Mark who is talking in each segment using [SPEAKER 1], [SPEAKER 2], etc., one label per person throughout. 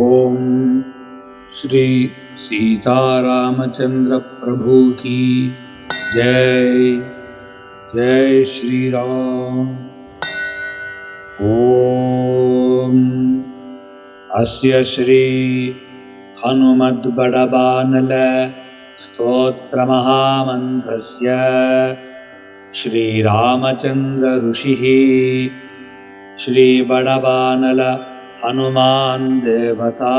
[SPEAKER 1] ओम श्री सीतारामचंद्र प्रभु की जय जय श्री राम ओम अस्य श्री हनुमद्बडबानल स्तोत्रमहामन्त्रस्य श्रीरामचन्द्रऋषिः श्रीबडबानल हनुमान् देवता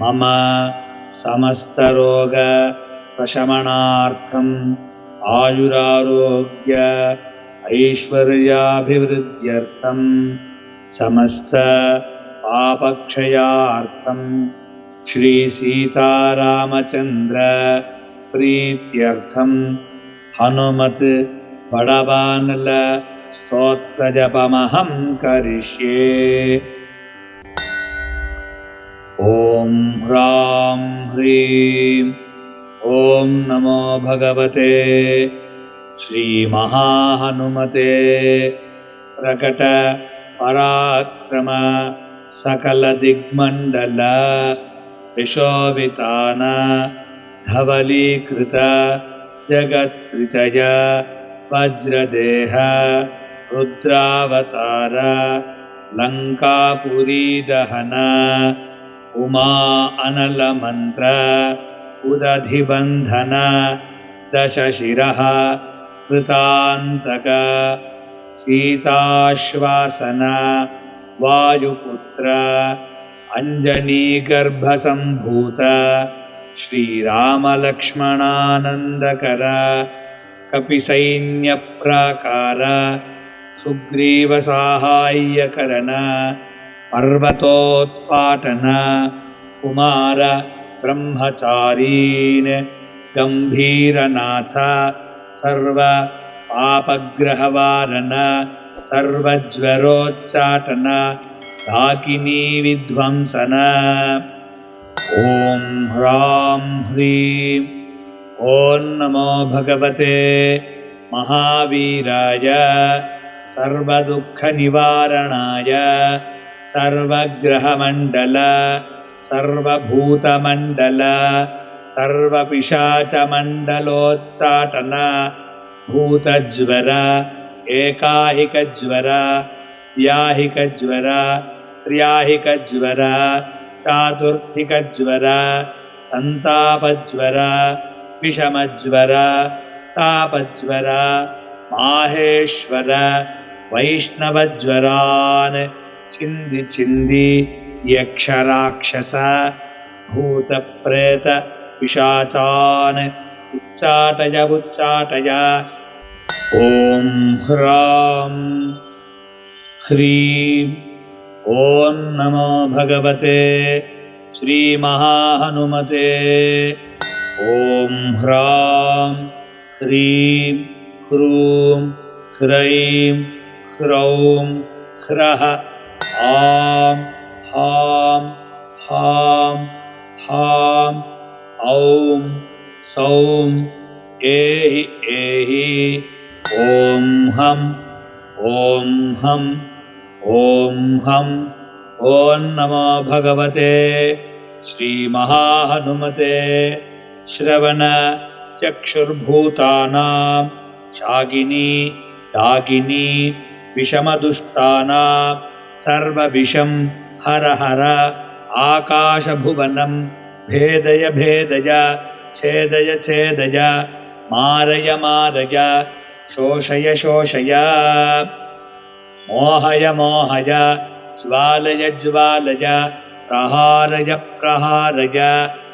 [SPEAKER 1] मम समस्तरोगप्रशमनार्थम् आयुरारोग्य ऐश्वर्याभिवृद्ध्यर्थं समस्तपापक्षयार्थं श्रीसीतारामचन्द्र प्रीत्यर्थं हनुमत् बडबानल स्तोत्रजपमहं करिष्ये। ॐ ह्रां ह्रीं ॐ नमो भगवते श्रीमहाहनुमते प्रकट पराक्रम सकलदिग्मण्डल विशोभितान धवलीकृत जगत्त्रितय वज्रदेह रुद्रावतार लङ्कापुरीदहन उमा अनलमन्त्र उदधिबन्धन दशशिरः कृतान्तक सीताश्वासन वायुपुत्र अञ्जनीगर्भसम्भूत श्रीरामलक्ष्मणानन्दकर कपिसैन्यप्राकार सुग्रीवसाहाय्यकरण पर्वतोत्पाटन कुमार ब्रह्मचारीन् गम्भीरनाथ सर्वपापग्रहवारण सर्वज्वरोच्चाटन डाकिनीविध्वंसन ॐ ह्रां ह्रीं। ॐ नमो भगवते महावीराय सर्वदुःखनिवारणाय सर्वग्रहमण्डल सर्वभूतमण्डल सर्वपिशाचमण्डलोच्चाटन भूतज्वर एकाहिकज्वर द्व्याहिकज्वर त्र्याहिकज्वर चातुर्थिकज्वर सन्तापज्वर विषमज्वर तापज्वर माहेश्वर वैष्णवज्वरान्। छिन्दि छिन्दि यक्षराक्षस भूतप्रेत पिशाचान्। उच्चाटय उच्चाटय। ॐ ह्रां। ह्रीं। ॐ नमो भगवते। श्रीमहाहनुमते। ॐ ह्रां। ह्रीं। ह्रूं। ह्रैं ह्रौं ह्रः आं हाँ हाँ हाँ औं सौं एहि एहि ॐ हं ॐ हं ॐ हं ॐ नमो भगवते श्रीमहाहनुमते श्रवण चक्षुर्भूतानां शागिनी डाकिनी विषमदुष्टानां सर्वविषं हर हर। आकाशभुवनं भेदय भेदय, छेदय छेदय, मारय मारय, शोषय शोषय। मोहय मोहय, ज्वालय ज्वालय, प्रहारय प्रहारय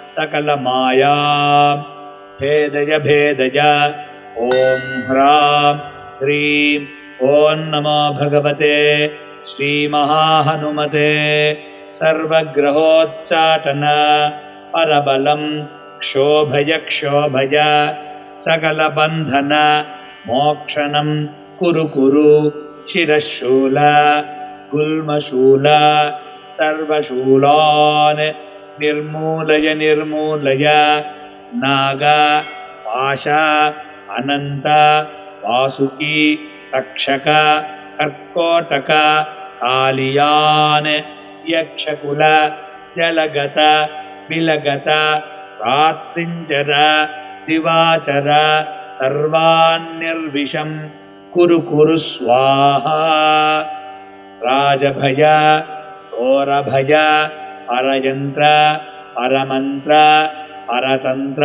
[SPEAKER 1] सकलमाया भेदय भेदय ॐ ह्रां ह्रीं ॐ नमो भगवते श्रीमहाहनुमते सर्वग्रहोच्चाटन परबलं क्षोभय क्षोभय सकलबन्धन मोक्षणं कुरु कुरु शिरशूल गुल्मशूल सर्वशूलान् निर्मूलय निर्मूलय नाग पाश अनन्त वासुकी रक्षक कर्कोटक कालियान् यक्षकुल जलगत बिलगत रात्रिञ्चर दिवाचर सर्वान्निर्विषं कुरु कुरु स्वाहा। राजभय चोरभय परयन्त्र परमन्त्र परतन्त्र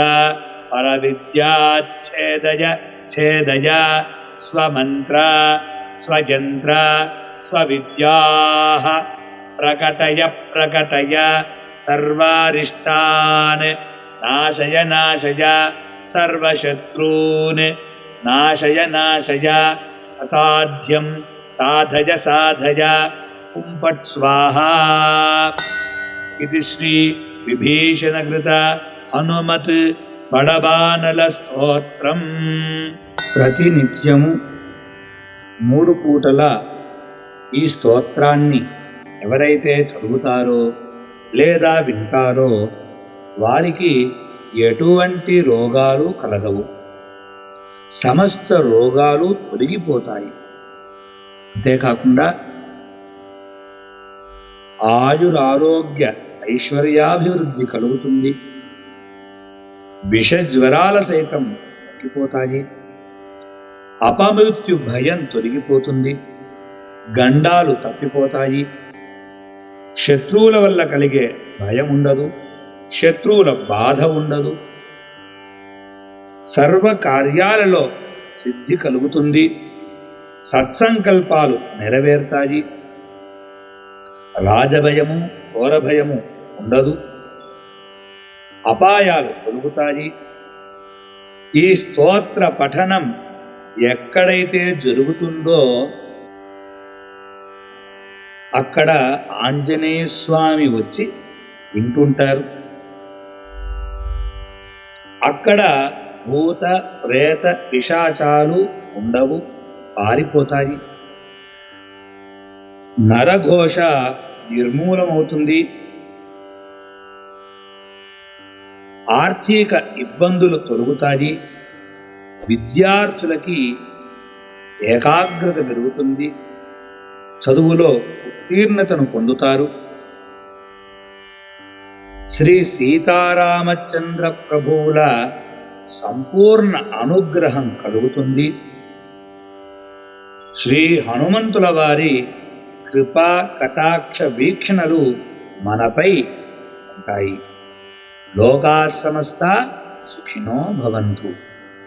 [SPEAKER 1] परविद्याच्छेदय छेदय स्वमन्त्र स्वयन्त्र स्वविद्याः। प्रकटय प्रकटय सर्वारिष्टान्। नाशय नाशय सर्वशत्रून्। नाशय नाशय असाध्यं साधय साधय। पुम्पट् स्वाहा। इति श्रीविभीषणकृत हनुमत् बडबानलस्तोत्रम्। ప్రతినిత్యము మూడు పూటల ఈ స్తోత్రాన్ని ఎవరైతే చదువుతారో లేదా వింటారో వారికి ఎటువంటి రోగాలు కలగవు. సమస్త రోగాలు తొలగిపోతాయి. అంతేకాకుండా ఆయురారోగ్య ఐశ్వర్యాభివృద్ధి కలుగుతుంది. విషజ్వరాల సైతం తగ్గిపోతాయి. అపమృత్యు భయం తొలగిపోతుంది. గండాలు తప్పిపోతాయి. శత్రువుల వల్ల కలిగే భయం ఉండదు. శత్రువుల బాధ ఉండదు. సర్వ కార్యాలలో సిద్ధి కలుగుతుంది. సత్సంకల్పాలు నెరవేరుతాయి. రాజభయము చోరభయము ఉండదు. అపాయాలు కలుగుతాయి ఈ స్తోత్ర పఠనం ఎక్కడైతే జరుగుతుందో అక్కడ ఆంజనేయ స్వామి వచ్చి వింటుంటారు. అక్కడ భూత ప్రేత పిశాచాలు ఉండవు పారిపోతాయి. నరఘోష నిర్మూలమవుతుంది. ఆర్థిక ఇబ్బందులు తొలగుతాయి. విద్యార్థులకి ఏకాగ్రత పెరుగుతుంది. చదువులో ఉత్తీర్ణతను పొందుతారు. శ్రీ సీతారామచంద్ర ప్రభువుల సంపూర్ణ అనుగ్రహం కలుగుతుంది. శ్రీ హనుమంతుల వారి కృపా కటాక్ష వీక్షణలు మనపై ఉంటాయి. లోకా సమస్త సుఖినో భవంతు.